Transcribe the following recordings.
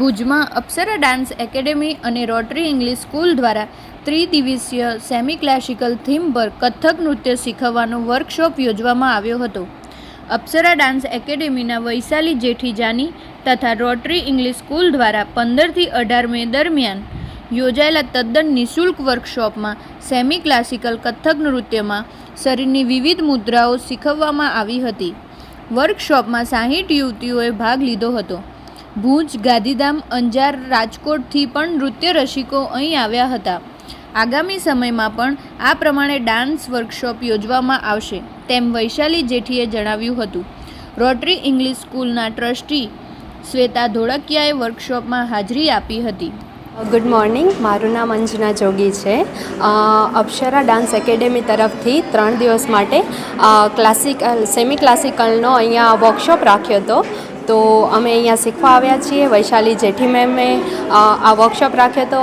ભુજમાં Apsara dance academy અને rotary English school દ્વારા ત્રિદિવસીય સેમી ક્લાસિકલ થીમ પર કથક નૃત્ય શીખવવાનો વર્કશોપ યોજવામાં આવ્યો હતો. અપ્સરા ડાન્સ એકેડેમીના વૈશાલી જેઠી જાની તથા રોટરી ઇંગ્લિશ સ્કૂલ દ્વારા પંદરથી અઢાર મે દરમિયાન યોજાયેલા તદ્દન નિઃશુલ્ક વર્કશોપમાં સેમી ક્લાસિકલ કથક નૃત્યમાં શરીરની વિવિધ મુદ્રાઓ શીખવવામાં આવી હતી. વર્કશોપમાં સાહીઠ યુવતીઓએ ભાગ લીધો હતો. ભુજ, ગાંધીધામ, અંજાર, રાજકોટથી પણ નૃત્ય રસિકો અહીં આવ્યા હતા. આગામી સમયમાં પણ આ પ્રમાણે ડાન્સ વર્કશોપ યોજવામાં આવશે, તેમ વૈશાલી જેઠીએ જણાવ્યું હતું. રોટરી ઇંગ્લિશ સ્કૂલના ટ્રસ્ટી શ્વેતા ધોળકિયાએ વર્કશોપમાં હાજરી આપી હતી. ગુડ મોર્નિંગ, મારું નામ અંજના જોગી છે. અપ્સરા ડાન્સ એકેડેમી તરફથી ત્રણ દિવસ માટે ક્લાસિકલ સેમી ક્લાસિકલનો અહીંયા વર્કશોપ રાખ્યો હતો. તો અમે અહીંયા શીખવા આવ્યા છીએ. વૈશાલી જેઠી મેમે આ વર્કશોપ રાખ્યો હતો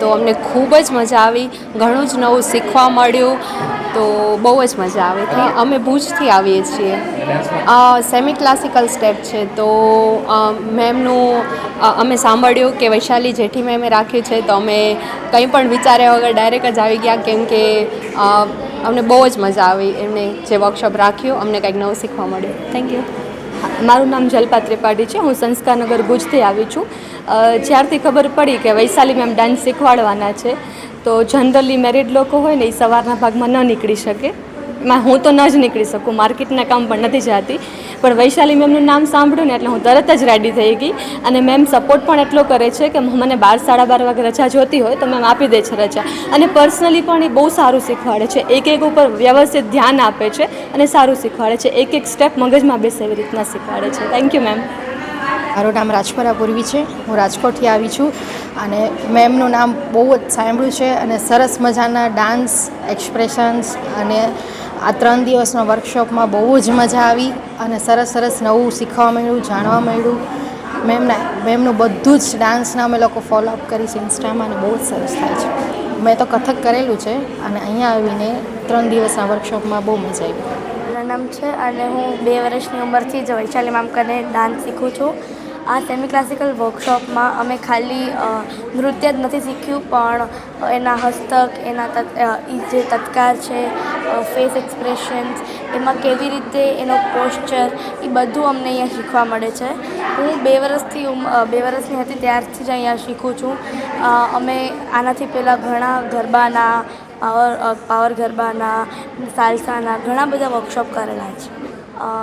તો અમને ખૂબ જ મજા આવી. ઘણું જ નવું શીખવા મળ્યું. તો બહુ જ મજા આવી અમે ભુજથી આવીએ છીએ. સેમી ક્લાસિકલ સ્ટેપ છે. તો મેમનું અમે સાંભળ્યું કે વૈશાલી જેઠી મેમે રાખ્યું છે. તો અમે કંઈ પણ વિચાર્યા વગર ડાયરેક્ટ જ આવી ગયા, કેમ કે અમને બહુ જ મજા આવી એમને જે વર્કશોપ રાખ્યું. અમને કંઈક નવું શીખવા મળ્યું. થેન્ક યુ મારું નામ જલ્પા ત્રિપાઠી છે. હું સંસ્કારનગર ભુજથી આવી છું. જ્યારથી ખબર પડી કે વૈશાલી મેમ ડાન્સ શીખવાડવાના છે, તો જનરલી મેરિડ લોકો હોય ને એ સવારના ભાગમાં ન નીકળી શકે. હું તો ન જ નીકળી શકું, માર્કેટના કામ પણ નથી જતી. પણ વૈશાલી મેમનું નામ સાંભળ્યું ને એટલે હું તરત જ રેડી થઈ ગઈ. અને મેમ સપોર્ટ પણ એટલો કરે છે કે મને બાર, સાડા બાર વાગે રજા જોતી હોય તો મેમ આપી દે છે રજા. અને પર્સનલી પણ એ બહુ સારું શીખવાડે છે. એક એક ઉપર વ્યવસ્થિત ધ્યાન આપે છે અને સારું શીખવાડે છે. એક એક સ્ટેપ મગજમાં બેસે એવી રીતના શીખવાડે છે. થેન્ક યુ મેમ મારું નામ રાજપરા પૂર્વી છે. હું રાજકોટથી આવી છું અને મેમનું નામ બહુ જ સાંભળ્યું છે અને સરસ મજાના ડાન્સ એક્સપ્રેશન્સ અને આ ત્રણ દિવસના વર્કશોપમાં બહુ જ મજા આવી અને સરસ સરસ નવું શીખવા મળ્યું, જાણવા મળ્યું. મેમના, મેમનું બધું જ ડાન્સના અમે લોકો ફોલોઅપ કરી છે ઇન્સ્ટામાં અને બહુ જ સરસ થાય છે. મેં તો કથક કરેલું છે અને અહીંયા આવીને ત્રણ દિવસના વર્કશોપમાં બહુ મજા આવી. મારું નામ છે અને હું બે વર્ષની ઉંમરથી જ વૈશાલી મામ કરીને ડાન્સ શીખું છું. આ સેમી ક્લાસિકલ વર્કશોપમાં અમે ખાલી નૃત્ય જ નથી શીખ્યું, પણ એના હસ્તક, એના જે તત્કાર છે ફેસ એક્સપ્રેશન્સ એમાં કેવી રીતે એનો પોસ્ચર એ બધું અમને અહીંયા શીખવા મળે છે. હું બે વર્ષથી બે વર્ષની હતી, ત્યારથી જ અહીંયા શીખું છું. અમે આનાથી પહેલાં ઘણા ગરબાના, પાવર પાવર ગરબાના, સાલસાના, ઘણા બધા વર્કશોપ કરેલા છે.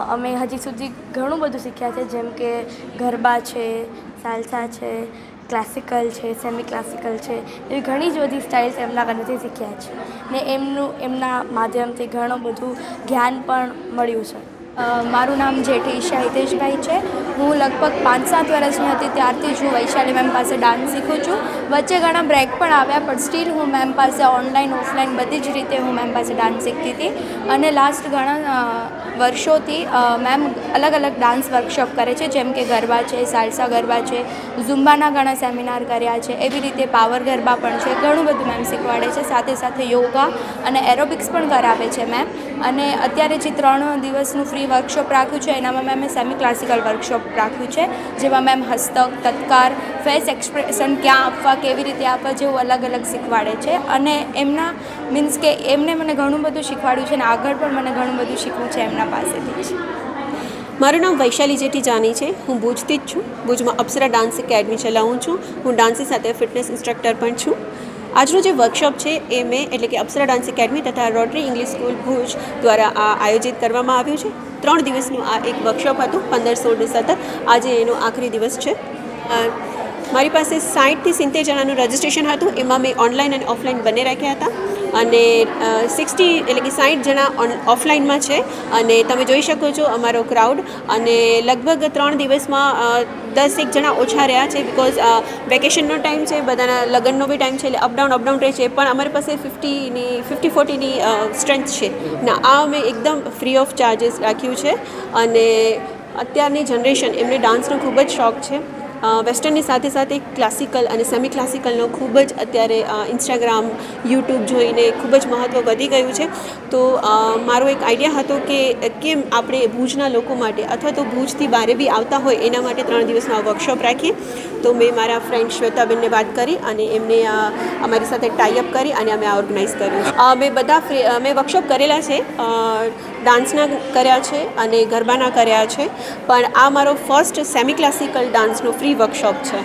અમે હજી સુધી ઘણું બધું શીખ્યા છે, જેમ કે ગરબા છે, સાલસા છે, ક્લાસિકલ છે સેમી ક્લાસિકલ છે, એવી ઘણી જ બધી સ્ટાઇલ્સ એમના કનેથી શીખ્યા છે. ને એમનું, એમના માધ્યમથી ઘણું બધું જ્ઞાન પણ મળ્યું છે. મારું નામ જેઠી ઈશા હિતેશભાઈ છે. હું લગભગ પાંચ સાત વર્ષની હતી ત્યારથી જ હું વૈશાલી મેમ પાસે ડાન્સ શીખું છું. વચ્ચે ઘણા બ્રેક પણ આવ્યા, પણ સ્ટીલ હું મેમ પાસે ઓનલાઈન ઓફલાઈન બધી જ રીતે હું મેમ પાસે ડાન્સ શીખતી હતી. અને લાસ્ટ ઘણા વર્ષોથી મેમ અલગ અલગ ડાન્સ વર્કશોપ કરે છે. જેમ કે ગરબા છે, સાલસા ગરબા છે, ઝુંબાના ઘણા સેમિનાર કર્યા છે, એવી રીતે પાવર ગરબા પણ છે. ઘણું બધું મેમ શીખવાડે છે. સાથે સાથે યોગા અને એરોબિક્સ પણ કરાવે છે મેમ. અને અત્યારે જે ત્રણ દિવસનું ફ્રી વર્કશોપ રાખ્યું છે. એનામાં મેમે સેમી ક્લાસિકલ વર્કશોપ રાખ્યું છે, જેમાં મેમ હસ્તક, તત્કાર ફેસ એક્સપ્રેશન ક્યાં આપવા, કેવી રીતે આપવા, જેવું અલગ અલગ શીખવાડે છે. અને એમના મીન્સ કે એમને મને ઘણું બધું શીખવાડ્યું છે અને આગળ પણ મને ઘણું બધું શીખવું છે એમના પાસેથી મારું નામ વૈશાલી જેઠી જાની છે. હું ભુજથી જ છું. ભુજમાં અપ્સરા ડાન્સ એકેડમી ચલાવું છું. હું ડાન્સની સાથે ફિટનેસ ઇન્સ્ટ્રક્ટર પણ છું. આજનો જે વર્કશોપ છે એ મેં, એટલે કે અપ્સરા ડાન્સ એકેડમી તથા રોટરી ઇંગ્લિશ સ્કૂલ ભુજ દ્વારા આ આયોજિત કરવામાં આવ્યું છે. ત્રણ દિવસનું આ એક વર્કશોપ હતું પંદર સોળ સતત આજે એનો આખરી દિવસ છે. મારી પાસે સાઠથી સિત્તેર જણાનું રજિસ્ટ્રેશન હતું. એમાં મેં ઓનલાઈન અને ઓફલાઈન બંને રાખ્યા હતા. અને સિક્સટી એટલે કે સાઠ જણા ઓન ઓફલાઈનમાં છે. અને તમે જોઈ શકો છો અમારો ક્રાઉડ અને લગભગ ત્રણ દિવસમાં દસ એક જણા ઓછા રહ્યા છે બિકોઝ વેકેશનનો ટાઈમ છે, બધાના લગ્નનો બી ટાઈમ છે, એટલે અપડાઉન અપડાઉન રહે છે. પણ અમારી પાસે ફિફ્ટીની ફિફ્ટી ફોર્ટીની સ્ટ્રેન્થ છે. ના, આ અમે એકદમ ફ્રી ઓફ ચાર્જિસ રાખ્યું છે. અને અત્યારની જનરેશન એમને ડાન્સનો ખૂબ જ શોખ છે. વેસ્ટર્નની સાથે સાથે ક્લાસિકલ અને સેમી ક્લાસિકલનો ખૂબ જ અત્યારે ઇન્સ્ટાગ્રામ યુટ્યુબ જોઈને ખૂબ જ મહત્ત્વ વધી ગયું છે. તો મારો એક આઈડિયા હતો કે, કેમ આપણે ભુજના લોકો માટે અથવા તો ભુજથી બારે બી આવતા હોય એના માટે ત્રણ દિવસનો વર્કશોપ રાખીએ. તો મેં મારા ફ્રેન્ડ શ્વેતાબેનને વાત કરી અને એમને અમારી સાથે ટાઈઅપ કરી અને અમે આ ઓર્ગેનાઇઝ કર્યું મેં બધા મેં વર્કશોપ કરેલા છે. ડાન્સના કર્યા છે અને ગરબાના કર્યા છે. પણ આ મારો ફર્સ્ટ સેમી ક્લાસિકલ ડાન્સનો ફ્રી વર્કશોપ છે.